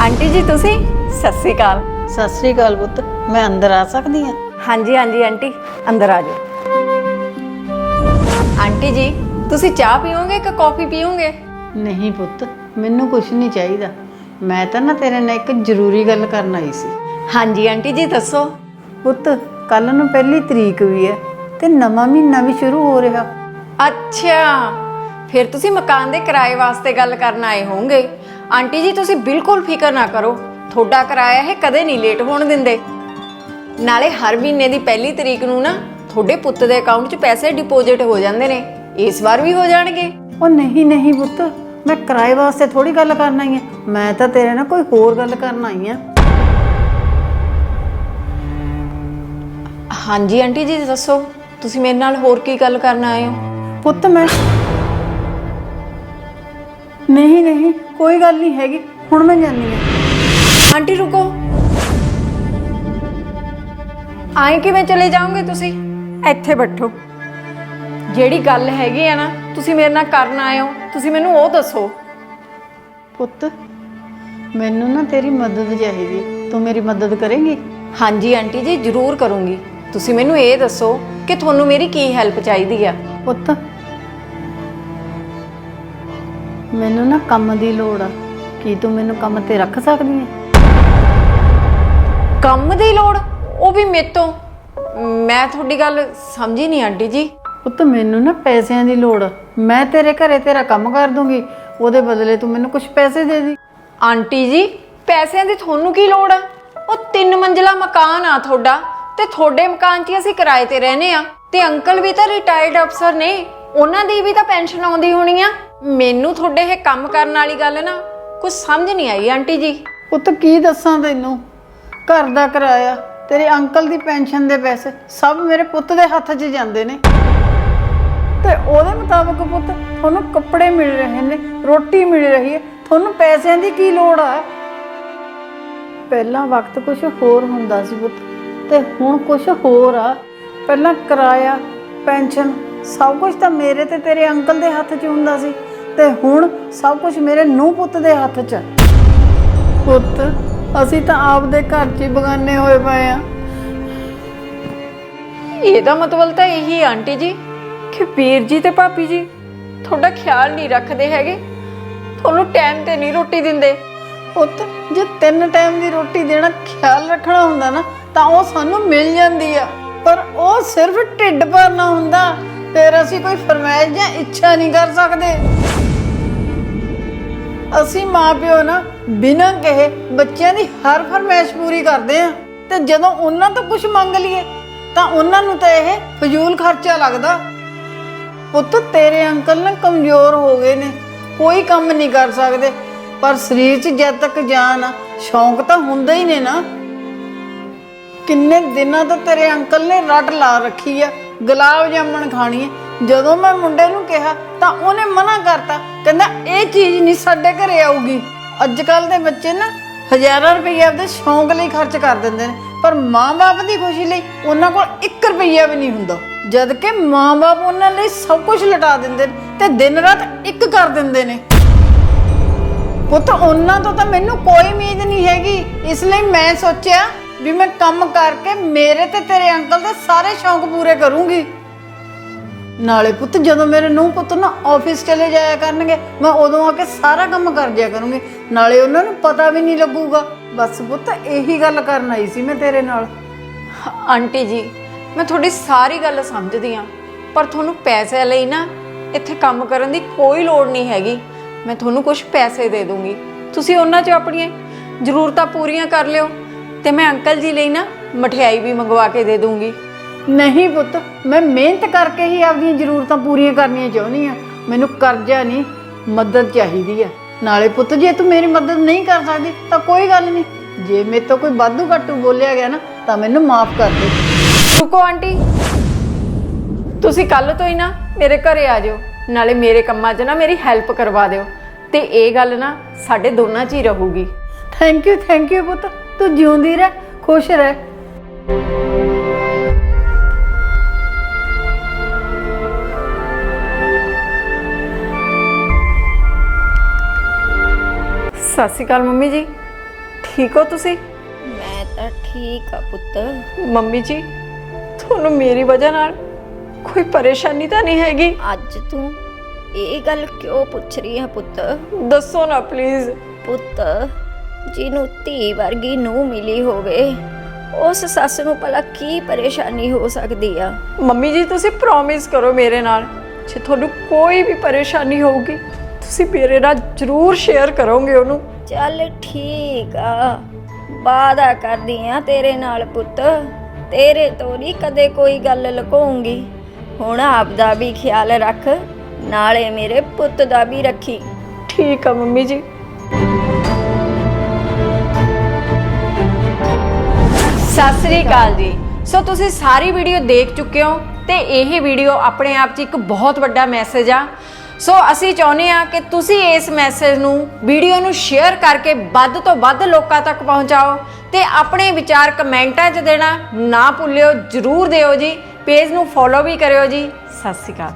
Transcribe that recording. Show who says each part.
Speaker 1: Aunty ਜੀ ਤੁਸੀਂ? ਸਤਿ ਸ੍ਰੀ ਅਕਾਲ।
Speaker 2: ਸਤਿ ਸ੍ਰੀ ਅਕਾਲ ਪੁੱਤ ਮੈਂ ਅੰਦਰ ਆ ਸਕਦੀ ਹਾਂ?
Speaker 1: ਹਾਂਜੀ ਹਾਂਜੀ ਆਂਟੀ ਅੰਦਰ ਆ ਜਾਓ। ਆਂਟੀ ਜੀ ਤੁਸੀਂ ਚਾਹ ਪੀਓਗੇ ਕਿ ਕੌਫੀ ਪੀਓਗੇ?
Speaker 2: ਨਹੀਂ ਪੁੱਤ ਮੈਨੂੰ ਕੁਝ ਨਹੀਂ ਚਾਹੀਦਾ। ਮੈਂ ਤਾਂ ਨਾ ਤੇਰੇ ਨਾਲ ਇੱਕ ਜ਼ਰੂਰੀ ਗੱਲ ਕਰਨ ਆਈ ਸੀ।
Speaker 1: ਹਾਂਜੀ ਆਂਟੀ ਜੀ ਦੱਸੋ।
Speaker 2: ਪੁੱਤ ਕੱਲ ਨੂੰ ਪਹਿਲੀ ਤਰੀਕ ਵੀ ਹੈ ਤੇ ਨਵਾਂ ਮਹੀਨਾ ਵੀ ਸ਼ੁਰੂ ਹੋ ਰਿਹਾ।
Speaker 1: ਅੱਛਾ ਫਿਰ ਤੁਸੀਂ ਮਕਾਨ ਦੇ ਕਿਰਾਏ ਵਾਸਤੇ ਗੱਲ ਕਰਨ ਆਏ ਹੋਵੋਗੇ। ਆਂਟੀ ਜੀ ਤੁਸੀਂ ਬਿਲਕੁਲ ਫਿਕਰ ਨਾ ਕਰੋ। ਤੁਹਾਡਾ ਕਿਰਾਇਆ ਇਹ ਕਦੇ ਨਹੀਂ ਲੇਟ ਹੋਣ ਦਿੰਦੇ। ਨਾਲੇ ਹਰ ਮਹੀਨੇ ਦੀ ਪਹਿਲੀ ਤਰੀਕ ਨੂੰ ਨਾ ਤੁਹਾਡੇ ਪੁੱਤ ਦੇ ਅਕਾਊਂਟ 'ਚ ਪੈਸੇ ਡਿਪੋਜ਼ਿਟ ਹੋ ਜਾਂਦੇ ਨੇ। ਇਸ ਵਾਰ ਵੀ ਹੋ ਜਾਣਗੇ।
Speaker 2: ਉਹ ਨਹੀਂ ਨਹੀਂ ਪੁੱਤ ਮੈਂ ਕਿਰਾਏ ਵਾਸਤੇ ਥੋੜੀ ਗੱਲ ਕਰਨ ਆਈ ਹਾਂ। ਮੈਂ ਤਾਂ ਤੇਰੇ ਨਾਲ ਕੋਈ ਹੋਰ ਗੱਲ ਕਰਨ ਆਈ ਹਾਂ।
Speaker 1: ਹਾਂਜੀ ਆਂਟੀ ਜੀ ਦੱਸੋ ਤੁਸੀਂ ਮੇਰੇ ਨਾਲ ਹੋਰ ਕੀ ਗੱਲ ਕਰਨ ਆਏ ਹੋ?
Speaker 2: ਪੁੱਤ ਮੈਂ ਨਹੀਂ ਨਹੀਂ ਕੋਈ ਗੱਲ ਨਹੀਂ ਹੈਗੀ ਹੁਣ ਮੈਂ ਜਾਂਦੀ ਹਾਂ।
Speaker 1: ਆਂਟੀ ਰੁਕੋ। ਆਏ ਕਿਵੇਂ ਚਲੇ ਜਾਓਗੇ ਤੁਸੀਂ? ਇੱਥੇ ਬੈਠੋ। ਜਿਹੜੀ ਗੱਲ ਹੈਗੀ ਆ ਨਾ ਤੁਸੀਂ ਮੇਰੇ ਨਾਲ ਕਰਨ ਆਏ ਹੋ ਤੁਸੀਂ ਮੈਨੂੰ ਉਹ ਦੱਸੋ।
Speaker 2: ਪੁੱਤ ਮੈਨੂੰ ਨਾ ਤੇਰੀ ਮਦਦ ਚਾਹੀਦੀ ਤੂੰ ਮੇਰੀ ਮਦਦ ਕਰੇਂਗੀ?
Speaker 1: ਹਾਂਜੀ ਆਂਟੀ ਜੀ ਜ਼ਰੂਰ ਕਰੂੰਗੀ। ਤੁਸੀਂ ਮੈਨੂੰ ਇਹ ਦੱਸੋ ਕਿ ਤੁਹਾਨੂੰ ਮੇਰੀ ਕੀ ਹੈਲਪ ਚਾਹੀਦੀ ਆ?
Speaker 2: ਪੁੱਤ ਮੈਨੂੰ ਨਾ ਕੰਮ ਦੀ ਲੋੜ ਆ। ਕੀ ਤੂੰ ਮੈਨੂੰ ਕੰਮ ਤੇ ਰੱਖ ਸਕਦੀ ਹੈ
Speaker 1: ਕੰਮ ਦੀ ਲੋੜ? ਉਹ ਵੀ ਮੇਰੇ ਤੋਂ। ਮੈਂ ਤੁਹਾਡੀ ਗੱਲ ਸਮਝੀ ਨਹੀਂ ਆਂਟੀ ਜੀ।
Speaker 2: ਪੁੱਤ ਮੈਨੂੰ ਨਾ ਪੈਸਿਆਂ ਦੀ ਲੋੜ ਆ। ਮੈਂ ਤੇਰੇ ਘਰੇ ਤੇਰਾ ਕੰਮ ਕਰ ਦੂੰਗੀ। ਉਹਦੇ ਬਦਲੇ ਤੂੰ ਮੈਨੂੰ ਕੁਝ ਪੈਸੇ ਦੇ ਦੀ।
Speaker 1: ਆਂਟੀ ਜੀ ਪੈਸਿਆਂ ਦੀ ਤੁਹਾਨੂੰ ਕੀ ਲੋੜ ਆ? ਉਹ ਤਿੰਨ ਮੰਜ਼ਲਾ ਮਕਾਨ ਆ ਤੁਹਾਡਾ। ਤੇ ਤੁਹਾਡੇ ਮਕਾਨ 'ਚ ਹੀ ਅਸੀਂ ਕਿਰਾਏ ਤੇ ਰਹਨੇ ਆ। ਤੇ ਅੰਕਲ ਵੀ ਤਾਂ ਰਿਟਾਇਰਡ ਅਫਸਰ ਨੇ। ਉਹਨਾਂ ਦੀ ਵੀ ਤਾਂ ਪੈਨਸ਼ਨ ਆਉਂਦੀ ਹੋਣੀ ਆ। ਮੈਨੂੰ ਤੁਹਾਡੇ ਇਹ ਕੰਮ ਕਰਨ ਵਾਲੀ ਗੱਲ ਨਾ ਕੁਝ ਸਮਝ ਨਹੀਂ ਆਈ, ਆਂਟੀ ਜੀ।
Speaker 2: ਪੁੱਤ, ਕੀ ਦੱਸਾਂ ਤੈਨੂੰ? ਘਰ ਦਾ ਕਿਰਾਇਆ, ਤੇਰੇ ਅੰਕਲ ਦੀ ਪੈਨਸ਼ਨ ਦੇ ਪੈਸੇ, ਸਭ ਮੇਰੇ ਪੁੱਤ ਦੇ ਹੱਥ 'ਚ ਜਾਂਦੇ ਨੇ। ਤੇ ਉਹਦੇ ਮੁਤਾਬਕ ਪੁੱਤ, ਤੁਹਾਨੂੰ ਕੱਪੜੇ ਮਿਲ ਰਹੇ ਨੇ, ਰੋਟੀ ਮਿਲ ਰਹੀ ਹੈ, ਤੁਹਾਨੂੰ ਪੈਸਿਆਂ ਦੀ ਕੀ ਲੋੜ ਆ? ਪਹਿਲਾਂ ਵਕਤ ਕੁਝ ਹੋਰ ਹੁੰਦਾ ਸੀ ਪੁੱਤ, ਤੇ ਹੁਣ ਕੁਝ ਹੋਰ ਆ। ਪਹਿਲਾਂ ਕਿਰਾਇਆ, ਪੈਨਸ਼ਨ ਸਭ ਕੁਝ ਤਾਂ ਮੇਰੇ ਤੇ ਤੇਰੇ ਅੰਕਲ ਦੇ ਹੱਥ 'ਚ ਹੁੰਦਾ ਸੀ ਤੇ ਹੁਣ ਸਭ ਕੁਝ ਮੇਰੇ ਨੂੰਹ ਪੁੱਤ ਦੇ ਹੱਥ 'ਚ। ਪੁੱਤ ਅਸੀਂ ਤਾਂ ਆਪਦੇ ਘਰ 'ਚ ਹੀ ਬਗਾਨੇ ਹੋਏ ਪਏ ਆ।
Speaker 1: ਇਹਦਾ ਮਤਲਬ ਤਾਂ ਇਹੀ ਆ, ਆਂਟੀ ਜੀ ਕਿ ਵੀਰ ਜੀ ਤੇ ਭਾਬੀ ਜੀ ਤੁਹਾਡਾ ਖਿਆਲ ਨਹੀਂ ਰੱਖਦੇ ਹੈਗੇ। ਤੁਹਾਨੂੰ ਟਾਈਮ ਤੇ ਨਹੀਂ ਰੋਟੀ ਦਿੰਦੇ।
Speaker 2: ਪੁੱਤ ਜੇ ਤਿੰਨ ਟਾਈਮ ਦੀ ਰੋਟੀ ਦੇਣਾ ਖਿਆਲ ਰੱਖਣਾ ਹੁੰਦਾ ਨਾ ਤਾਂ ਉਹ ਸਾਨੂੰ ਮਿਲ ਜਾਂਦੀ ਆ। ਪਰ ਉਹ ਸਿਰਫ ਢਿੱਡ ਭਰਨਾ ਹੁੰਦਾ। ਫਿਰ ਅਸੀਂ ਕੋਈ ਫਰਮਾਇਸ਼ ਜਾਂ ਇੱਛਾ ਨਹੀਂ ਕਰ ਸਕਦੇ। ਅਸੀਂ ਮਾਪਿਓ ਨਾ ਬਿਨਾਂ ਕਹੇ ਬੱਚਿਆਂ ਦੀ ਹਰ ਫਰਮਾਇਸ਼ ਪੂਰੀ ਕਰਦੇ ਆ ਤੇ ਜਦੋਂ ਉਹਨਾਂ ਤੋਂ ਕੁਝ ਮੰਗ ਲਈਏ, ਤਾਂ ਉਹਨਾਂ ਨੂੰ ਤਾਂ ਇਹ ਫਜ਼ੂਲ ਖਰਚਾ ਲੱਗਦਾ। ਪੁੱਤ, ਤੇਰੇ ਅੰਕਲ ਨਾ ਕਮਜ਼ੋਰ ਹੋ ਗਏ ਨੇ, ਕੋਈ ਕੰਮ ਨਹੀਂ ਕਰ ਸਕਦੇ, ਪਰ ਸਰੀਰ 'ਚ ਜਦ ਤੱਕ ਜਾਨ ਆ, ਸ਼ੌਂਕ ਤਾਂ ਹੁੰਦਾ ਹੀ ਨੇ ਨਾ। ਕਿੰਨੇ ਦਿਨਾਂ ਤੋਂ ਤੇਰੇ ਅੰਕਲ ਨੇ ਰੱਟ ਲਾ ਰੱਖੀ ਆ ਗੁਲਾਬ ਜਾਮਣ ਖਾਣੀ ਹੈ। ਜਦੋਂ ਮੈਂ ਮੁੰਡੇ ਨੂੰ ਕਿਹਾ, ਤਾਂ ਉਹਨੇ ਮਨਾ ਕਰਤਾ। ਕਹਿੰਦਾ, ਇਹ ਚੀਜ਼ ਨਹੀਂ ਸਾਡੇ ਘਰੇ ਆਊਗੀ। ਅੱਜ ਕੱਲ ਦੇ ਬੱਚੇ ਨਾ ਹਜ਼ਾਰਾਂ ਰੁਪਏ ਆਪਦੇ ਸ਼ੌਂਕ ਲਈ ਖਰਚ ਕਰ ਦਿੰਦੇ ਨੇ। ਪਰ ਮਾਂ-ਬਾਪ ਦੀ ਖੁਸ਼ੀ ਲਈ ਉਹਨਾਂ ਕੋਲ 1 ਰੁਪਈਆ ਵੀ ਨਹੀਂ ਹੁੰਦਾ। ਜਦ ਕਿ ਮਾਂ-ਬਾਪ ਉਹਨਾਂ ਲਈ ਸਭ ਕੁਝ ਲਟਾ ਦਿੰਦੇ ਨੇ ਤੇ ਦਿਨ ਰਾਤ ਇੱਕ ਕਰ ਦਿੰਦੇ ਨੇ। ਪੁੱਤ, ਉਹਨਾਂ ਤੋਂ ਤਾਂ ਮੈਨੂੰ ਕੋਈ ਉਮੀਦ ਨਹੀਂ ਹੈਗੀ। ਇਸ ਲਈ ਮੈਂ ਸੋਚਿਆ ਵੀ ਮੈਂ ਕੰਮ ਕਰਕੇ ਮੇਰੇ ਤੇ ਤੇਰੇ ਅੰਕਲ ਦੇ ਸਾਰੇ ਸ਼ੌਂਕ ਪੂਰੇ ਕਰੂੰਗੀ। ਨਾਲੇ ਪੁੱਤ, ਜਦੋਂ ਮੇਰੇ ਨੂੰ ਪੁੱਤ ਨਾ ਆਫਿਸ ਚਲੇ ਜਾਇਆ ਕਰਨਗੇ, ਮੈਂ ਉਦੋਂ ਆ ਕੇ ਸਾਰਾ ਕੰਮ ਕਰ ਜਾਇਆ ਕਰੂੰਗੀ। ਨਾਲੇ ਉਹਨਾਂ ਨੂੰ ਪਤਾ ਵੀ ਨਹੀਂ ਲੱਗੂਗਾ। ਬਸ ਪੁੱਤ, ਇਹੀ ਗੱਲ ਕਰਨ ਆਈ ਸੀ ਮੈਂ ਤੇਰੇ ਨਾਲ।
Speaker 1: ਆਂਟੀ ਜੀ, ਮੈਂ ਤੁਹਾਡੀ ਸਾਰੀ ਗੱਲ ਸਮਝਦੀ ਆ, ਪਰ ਤੁਹਾਨੂੰ ਪੈਸੇ ਲਈ ਨਾ ਇੱਥੇ ਕੰਮ ਕਰਨ ਦੀ ਕੋਈ ਲੋੜ ਨਹੀਂ ਹੈਗੀ। ਮੈਂ ਤੁਹਾਨੂੰ ਕੁਝ ਪੈਸੇ ਦੇ ਦੂੰਗੀ। ਤੁਸੀਂ ਉਹਨਾਂ 'ਚ ਆਪਣੀਆਂ ਜ਼ਰੂਰਤਾਂ ਪੂਰੀਆਂ ਕਰ ਲਿਓ। ਤੇ ਮੈਂ ਅੰਕਲ ਜੀ ਲਈ ਨਾ ਮਠਿਆਈ ਵੀ ਮੰਗਵਾ ਕੇ ਦੇ ਦੂੰਗੀ।
Speaker 2: ਨਹੀਂ ਪੁੱਤ ਮੈਂ ਮਿਹਨਤ ਕਰਕੇ ਹੀ ਆਪਣੀਆਂ ਜ਼ਰੂਰਤਾਂ ਪੂਰੀਆਂ ਕਰਨੀਆਂ ਚਾਹੁੰਦੀ ਆ ਮੈਨੂੰ ਕਰਜ਼ਾ ਨਹੀਂ ਮਦਦ ਚਾਹੀਦੀ ਆ। ਨਾਲੇ ਪੁੱਤ ਜੇ ਤੂੰ ਮੇਰੀ ਮਦਦ ਨਹੀਂ ਕਰ ਸਕਦੀ ਤਾਂ ਕੋਈ ਗੱਲ ਨਹੀਂ। ਜੇ ਮੇਰੇ ਤੋਂ ਕੋਈ ਵਾਧੂ ਘਾਟੂ ਬੋਲਿਆ ਗਿਆ ਨਾ ਤਾਂ ਮੈਨੂੰ ਮਾਫ ਕਰ ਦੇ।
Speaker 1: ਰੁਕੋ ਆਂਟੀ। ਤੁਸੀਂ ਕੱਲ ਤੋਂ ਹੀ ਨਾ ਮੇਰੇ ਘਰੇ ਆ ਜਾਓ। ਨਾਲੇ ਮੇਰੇ ਕੰਮਾਂ 'ਚ ਨਾ ਮੇਰੀ ਹੈਲਪ ਕਰਵਾ ਦਿਓ। ਤੇ ਇਹ ਗੱਲ ਨਾ ਸਾਡੇ ਦੋਨਾਂ 'ਚ ਹੀ ਰਹੂਗੀ।
Speaker 2: ਥੈਂਕ ਯੂ ਥੈਂਕ ਯੂ ਪੁੱਤ। ਤੂੰ ਜਿਉਂਦੀ ਰਹਿ ਖੁਸ਼ ਰਹਿ।
Speaker 1: ਸਤਿ ਸ਼੍ਰੀ ਅਕਾਲ ਮੰਮੀ ਜੀ। ਠੀਕ ਹੋ ਤੁਸੀਂ?
Speaker 3: ਮੈਂ ਤਾਂ ਠੀਕ ਆ ਪੁੱਤ।
Speaker 1: ਮੰਮੀ ਜੀ ਤੁਹਾਨੂੰ ਮੇਰੀ ਵਜ੍ਹਾ ਨਾਲ ਕੋਈ ਪਰੇਸ਼ਾਨੀ ਤਾਂ ਨਹੀਂ ਹੈਗੀ?
Speaker 3: ਅੱਜ ਤੂੰ ਇਹ ਗੱਲ ਕਿਉਂ ਪੁੱਛ ਰਹੀ ਹੈ ਪੁੱਤ?
Speaker 1: ਦੱਸੋ ਨਾ ਪਲੀਜ਼
Speaker 3: ਪੁੱਤ ਜਿਹਨੂੰ ਧੀ ਵਰਗੀ ਨੂੰ ਮਿਲੀ ਹੋਵੇ ਉਸ ਸੱਸ ਨੂੰ ਭਲਾ ਕੀ ਪਰੇਸ਼ਾਨੀ ਹੋ ਸਕਦੀ ਆ?
Speaker 1: ਮੰਮੀ ਜੀ ਤੁਸੀਂ ਪ੍ਰੋਮਿਸ ਕਰੋ ਮੇਰੇ ਨਾਲ ਜੇ ਤੁਹਾਨੂੰ ਕੋਈ ਵੀ ਪਰੇਸ਼ਾਨੀ ਹੋਊਗੀ ਤੁਸੀਂ ਮੇਰੇ ਨਾਲ ਜ਼ਰੂਰ ਸ਼ੇਅਰ ਕਰੋਗੇ ਉਹਨੂੰ।
Speaker 3: ਚੱਲ ਠੀਕ ਆ ਵਾਦਾ ਕਰਦੀ ਆ ਤੇਰੇ ਨਾਲ ਪੁੱਤ ਤੇਰੇ ਤੋਂ ਨਹੀਂ ਕਦੇ ਕੋਈ ਗੱਲ ਲੁਕਾਉਂਗੀ। ਹੁਣ ਆਪ ਦਾ ਵੀ ਖਿਆਲ ਰੱਖ ਨਾਲੇ ਮੇਰੇ ਪੁੱਤ ਦਾ ਵੀ ਰੱਖੀ।
Speaker 1: ਠੀਕ ਆ ਮੰਮੀ ਜੀ। ਸਤਿ ਸ੍ਰੀ ਅਕਾਲ ਜੀ। ਸੋ ਤੁਸੀਂ ਸਾਰੀ ਵੀਡੀਓ ਦੇਖ ਚੁੱਕੇ ਹੋ ਤੇ ਇਹ ਵੀਡੀਓ ਆਪਣੇ ਆਪ 'ਚ ਇੱਕ ਬਹੁਤ ਵੱਡਾ ਮੈਸੇਜ ਆ। ਸੋ ਅਸੀਂ ਚਾਹੁੰਦੇ ਆ ਕਿ ਤੁਸੀਂ ਇਸ ਮੈਸੇਜ ਨੂੰ ਵੀਡੀਓ ਨੂੰ ਸ਼ੇਅਰ ਕਰਕੇ ਵੱਧ ਤੋਂ ਵੱਧ ਲੋਕਾਂ ਤੱਕ ਪਹੁੰਚਾਓ ਤੇ ਆਪਣੇ ਵਿਚਾਰ ਕਮੈਂਟਾਂ 'ਚ ਦੇਣਾ ਨਾ ਭੁੱਲਿਓ। ਜਰੂਰ ਦਿਓ ਜੀ। ਪੇਜ ਨੂੰ ਫੋਲੋ ਵੀ ਕਰਿਓ ਜੀ। ਸਤਿ ਸ੍ਰੀ ਅਕਾਲ।